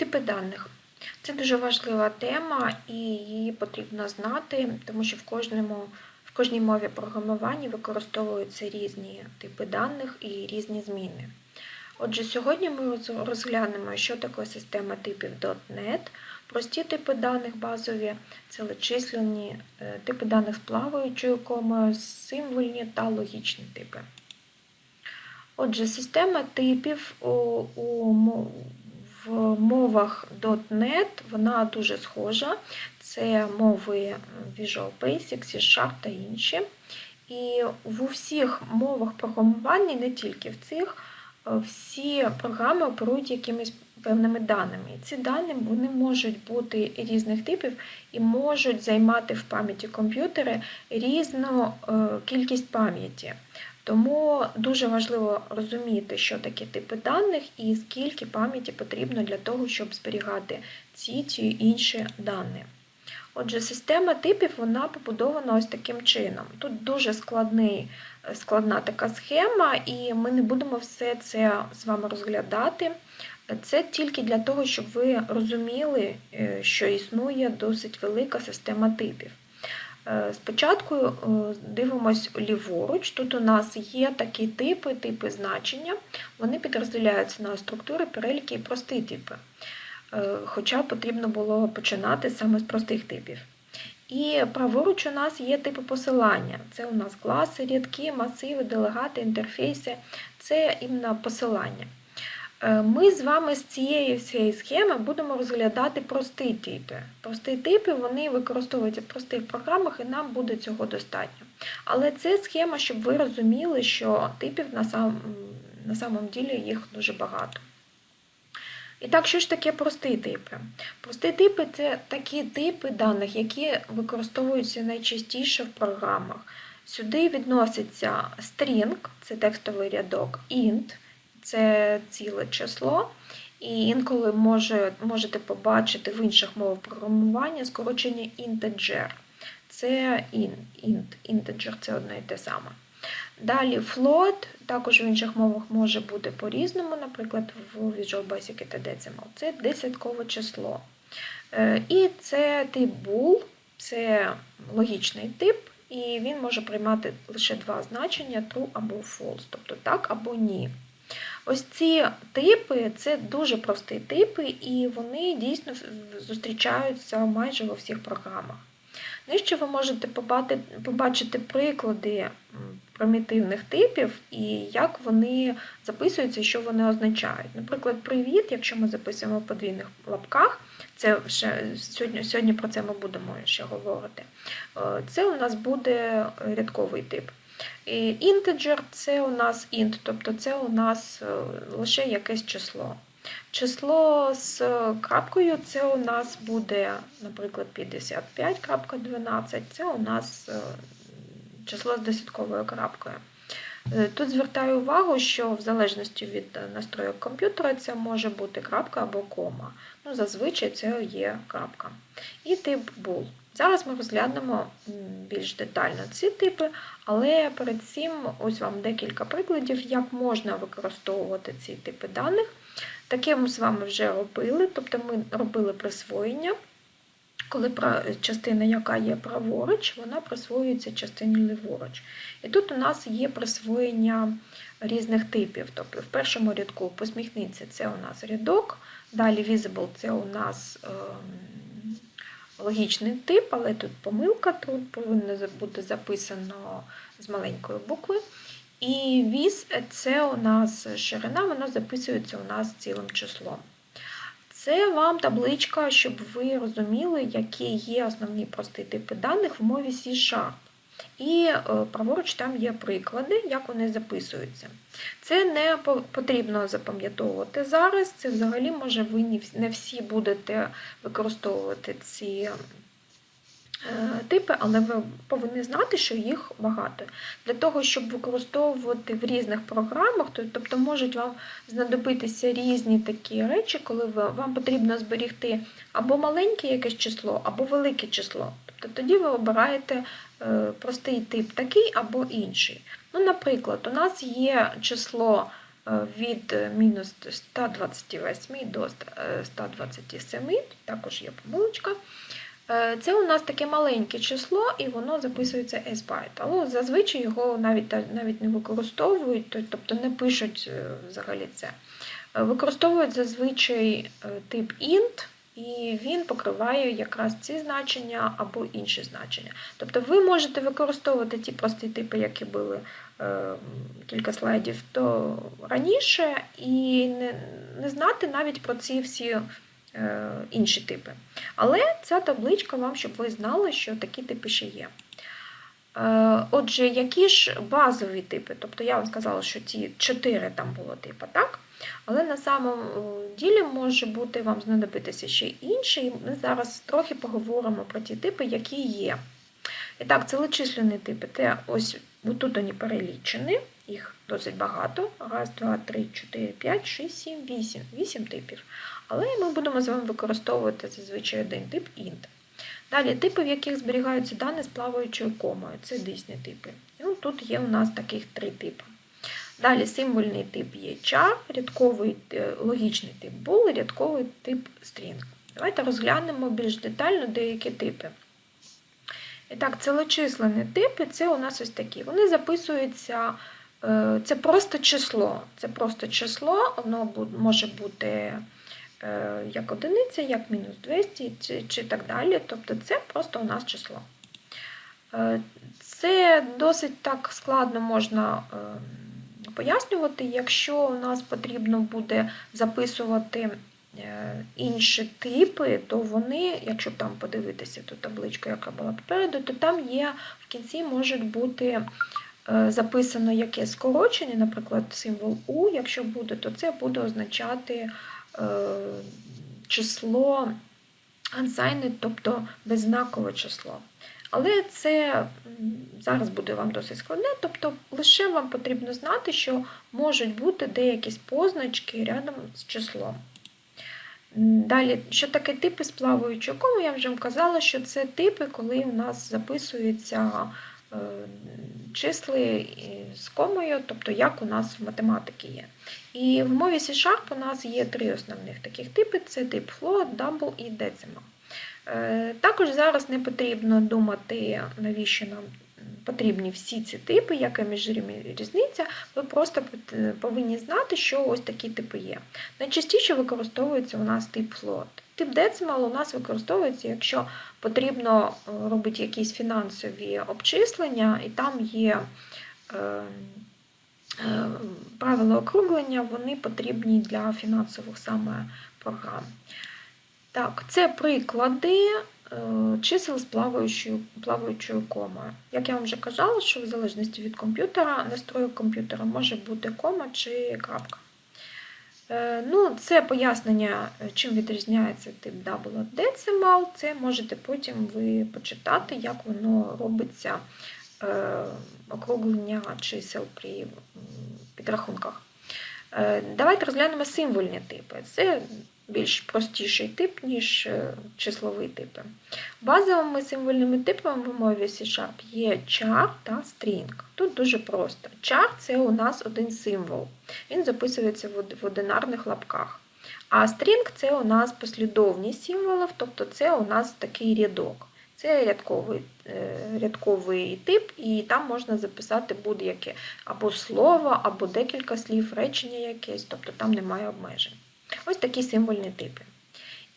Типи даних. Це дуже важлива тема, і її потрібно знати, тому що в кожному, в кожній мові програмування використовуються різні типи даних і різні зміни. Отже, сьогодні ми розглянемо, що таке система типів .NET, прості типи даних базові, це численні е, типи даних з плаваючою комою, символьні та логічні типи. Отже, система типів у, у, в мовах .NET вона дуже схожа. Це мови Visual Basic, C-Sharp та інші. І в усіх мовах програмування, не тільки в цих, е, всі програми оперують якимись певними даними. Ці дані вони можуть бути різних типів і можуть займати в пам'яті комп'ютери різну е, кількість пам'яті. Тому дуже важливо розуміти, що таке типи даних і скільки пам'яті потрібно для того, щоб зберігати ці чи інші дані. Отже, система типів вона побудована ось таким чином. Тут дуже складний, складна така схема, і ми не будемо все це з вами розглядати. Це тільки для того, щоб ви розуміли, е, що існує досить велика система типів. Е, Спочатку е, дивимось ліворуч. Тут у нас є такі типи, типи значення. Вони підрозділяються на структури, переліки і прості типи. Е, Хоча потрібно було починати саме з простих типів. І праворуч у нас є типи посилання. Це у нас класи, рядки, масиви, делегати, інтерфейси. Це іменно посилання. Е, Ми з вами з цієї всієї схеми будемо розглядати прості типи. Прості типи вони використовуються в простих програмах, і нам буде цього достатньо. Але це схема, щоб ви розуміли, що типів на, сам, на самом ділі їх дуже багато. І так, що ж таке прості типи? Прості типи це такі типи даних, які використовуються найчастіше в програмах. Сюди відноситься string, це текстовий рядок, int, це ціле число. І інколи може, можете побачити в інших мовах програмування скорочення integer. Це in, int, integer це одне і те саме. Далі float, також в інших мовах може бути по-різному, наприклад, в Visual Basic та Decimal. Це десяткове число. Е, І це тип bool, це логічний тип, і він може приймати лише два значення true або false, тобто так або ні. Ось ці типи це дуже прості типи, і вони дійсно зустрічаються майже во всіх програмах. Нижче ви можете побачити приклади примітивних типів і як вони записуються що вони означають. Наприклад, привіт, якщо ми записуємо в подвійних лапках, це ще сьогодні, сьогодні про це ми будемо ще говорити. Е, Це у нас буде рядковий тип. І Integer це у нас int, тобто це у нас е, лише якесь число. Число з крапкою це у нас буде, наприклад, 55.12, це у нас е, число з десятковою крапкою. Е, Тут звертаю увагу, що в залежності від е, настройок комп'ютера це може бути крапка або кома. Ну, зазвичай це є крапка. І тип bool. Зараз ми розглянемо більш детально ці типи, але перед цим ось вам декілька прикладів, як можна використовувати ці типи даних. Таке ми з вами вже робили, тобто ми робили присвоєння, коли частина, яка є праворуч, вона присвоюється частині ліворуч. І тут у нас є присвоєння різних типів. Тобто в першому рядку посміхніться це у нас рядок, далі visible це у нас ем, логічний тип, але тут помилка, тут повинно бути записано з маленької букви. І віз це у нас ширина, воно записується у нас цілим числом. Це вам табличка, щоб ви розуміли, які є основні прості типи даних в мові C-Sharp. І е, праворуч там є приклади, як вони записуються. Це не потрібно запам'ятовувати зараз. Це взагалі, може, ви не всі будете використовувати ці е, типи, але ви повинні знати, що їх багато. Для того, щоб використовувати в різних програмах, тобто можуть вам знадобитися різні такі речі, коли вам потрібно зберігти або маленьке якесь число, або велике число. Тобто тоді ви обираєте простий тип такий або інший. Ну, наприклад, у нас є число е, від е, мінус 128 до е, 127, також є помилочка. Е, Це у нас таке маленьке число, і воно записується as byte. Але зазвичай його навіть, навіть не використовують, тобто не пишуть е, взагалі це. Е, Використовують зазвичай е, тип int, і він покриває якраз ці значення або інші значення. Тобто ви можете використовувати ті прості типи, які були е, кілька слайдів то раніше, і не, не знати навіть про ці всі е, інші типи. Але ця табличка вам, щоб ви знали, що такі типи ще є. Е, Отже, які ж базові типи? Тобто я вам сказала, що ці чотири там було типу, так? Але на самому ділі може бути вам знадобитися ще інші, і ми зараз трохи поговоримо про ті типи, які є. І так, це численні типи. Це ось тут вони перелічені, їх досить багато. Раз, два, три, чотири, п'ять, шість, сім, вісім. Вісім типів. Але ми будемо з вами використовувати зазвичай один тип int. Далі типи, в яких зберігаються дані з плаваючою комою. Це дійсні типи. І ну, тут є у нас таких три типи. Далі символьний тип є char, рядковий е, логічний тип bool, рядковий тип string. Давайте розглянемо більш детально деякі типи. І так, цілочисленні типи це у нас ось такі. Вони записуються, е, це просто число. Це просто число, воно може бути е, як одиниця, як мінус 200 чи, так далі. Тобто це просто у нас число. Це досить так складно можна е, пояснювати, якщо у нас потрібно буде записувати е, інші типи, то вони, якщо там подивитися ту табличку, яка була попереду, то там є в кінці може бути е, записано яке скорочення, наприклад, символ У, якщо буде, то це буде означати е, число unsigned, тобто беззнакове число. Але це зараз буде вам досить складне, тобто лише вам потрібно знати, що можуть бути деякі позначки рядом з числом. Далі, що таке типи з плаваючою комою, я вже вам казала, що це типи, коли у нас записуються е, числи з комою, тобто як у нас в математиці є. І в мові C-Sharp у нас є три основних таких типи: це тип float, double і decimal. Е, Також зараз не потрібно думати, навіщо нам потрібні всі ці типи, яка між ними різниця. Ви просто повинні знати, що ось такі типи є. Найчастіше використовується у нас тип float. Тип decimal у нас використовується, якщо потрібно е, робити якісь фінансові обчислення, і там є е, правила округлення, вони потрібні для фінансових саме програм. Так, це приклади е, чисел з плаваючою, плаваючою комою. Як я вам вже казала, що в залежності від комп'ютера, настрою комп'ютера може бути кома чи крапка. Е, Ну, це пояснення, е, чим відрізняється тип Double Decimal. Це можете потім ви почитати, як воно робиться округлення чисел при підрахунках. Е, Давайте розглянемо символьні типи. Це більш простіший тип, ніж е, числові типи. Базовими символьними типами в мові C-Sharp є char та string. Тут дуже просто. Char – це у нас один символ. Він записується в одинарних лапках. А string – це у нас послідовність символів, тобто це у нас такий рядок. Це рядковий, е, рядковий тип, і там можна записати будь-яке або слово, або декілька слів, речення якесь, тобто там немає обмежень. Ось такі символьні типи.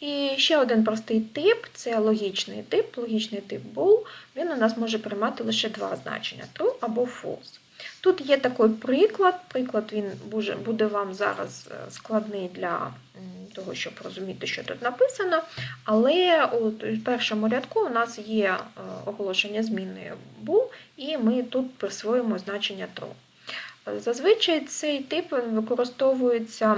І ще один простий тип це логічний тип. Логічний тип bool. Він у нас може приймати лише два значення true або false. Тут є такий приклад. Приклад він буде- вам зараз е, складний для того, щоб розуміти, що тут написано. Але у першому рядку у нас є е, оголошення зміни БУ, і ми тут присвоїмо значення true. Зазвичай цей тип використовується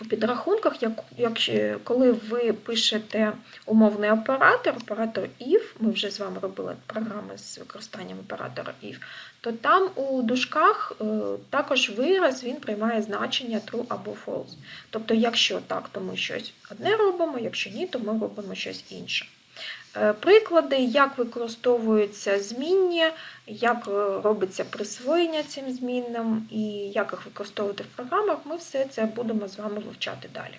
у підрахунках, як, як, е, коли ви пишете умовний оператор, оператор if, ми вже з вами робили програми з використанням оператора if, то там у дужках е, також вираз він приймає значення true або false. Тобто, якщо так, то ми щось одне робимо, якщо ні, то ми робимо щось інше. Е, Приклади, як використовуються змінні, як е, робиться присвоєння цим змінним і як їх використовувати в програмах, ми все це будемо з вами вивчати далі.